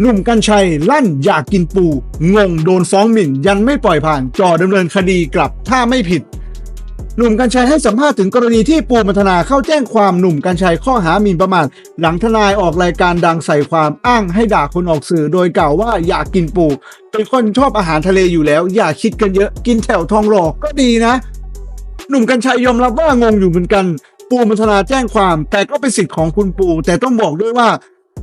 หนุ่มกัญชัยลั่นอยากกินปู งงโดนฟ้องหมิ่น ยันไม่ปล่อยผ่านจ่อดำเนินคดีกลับถ้าไม่ผิด หนุ่มกัญชัยให้สัมภาษณ์ถึงกรณีที่ปูมัทนาเข้าแจ้งความหนุ่มกัญชัยข้อหาหมิ่นประมาทหลังทนายออกรายการดังใส่ความอ้างให้ด่าคนออกสื่อโดยกล่าวว่าอยากกินปู เป็นคนชอบอาหารทะเลอยู่แล้ว อย่าคิดกันเยอะกินแถวทองหล่อก็ดีนะ หนุ่มกัญชัยยอมรับว่างงอยู่เหมือนกัน ปูมัทนาแจ้งความ แต่ก็เป็นสิทธิ์ของคุณปู แต่ต้องบอกด้วยว่า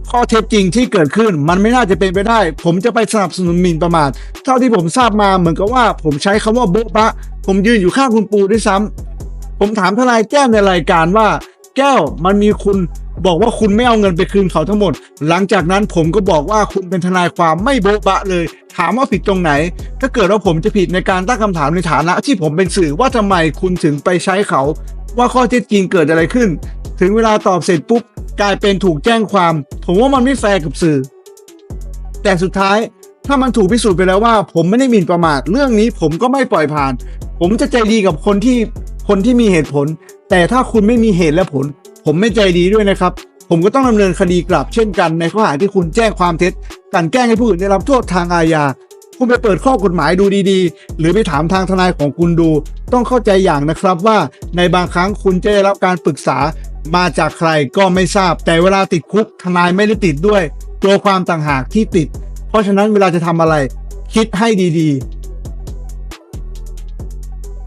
ข้อเท็จจริงที่เกิดขึ้นมันไม่น่าจะเป็นไปได้ ผมจะไปสนับสนุนหมิ่นประมาทเท่าที่ผมทราบมาเหมือนกับว่า ผมใช้คำว่าโบ๊ะบะ ผมยืนอยู่ข้างคุณปูด้วยซ้ำผมถามทนายแก้วในรายการว่า แก้วมันมีคุณบอกว่าคุณไม่เอาเงินไปคืนเขาทั้งหมด หลังจากนั้นผมก็บอกว่าคุณเป็นทนายความไม่โบ๊ะบะเลย ถามว่าผิดตรงไหน ถ้าเกิดว่าผมจะผิดในการตั้งคำถามในฐานะที่ผมเป็นสื่อว่าทำไมคุณถึงไปใช้เขา ว่าข้อเท็จจริงเกิดอะไรขึ้น ถึงเวลาตอบเสร็จปุ๊บ กลายเป็นถูกแจ้งความ ผมว่ามันไม่แฟร์กับสื่อ แต่สุดท้ายถ้ามันถูกพิสูจน์ไปแล้วว่า ผมไม่ได้หมิ่นประมาทเรื่องนี้ผมก็ไม่ปล่อยผ่าน ผมจะใจดีกับคนที่คนที่มีเหตุผล แต่ถ้าคุณไม่มีเหตุและผล ผมไม่ใจดีด้วยนะครับ ผมก็ต้องดำเนินคดีกลับเช่นกันในข้อหาที่คุณแจ้งความเท็จกันแกล้งให้ผู้อื่นได้รับโทษทางอาญาคุณไปเปิดข้อกฎหมายดูดีๆ หรือไปถามทางทนายของคุณดู ต้องเข้าใจอย่างนะครับว่าในบางครั้งคุณจะได้รับการปรึกษา มาจากใครก็ไม่ทราบ แต่เวลาติดคุกทนายไม่ได้ติดด้วย ตัวความต่างหากที่ติด เพราะฉะนั้นเวลาจะทำอะไร คิดให้ดีๆ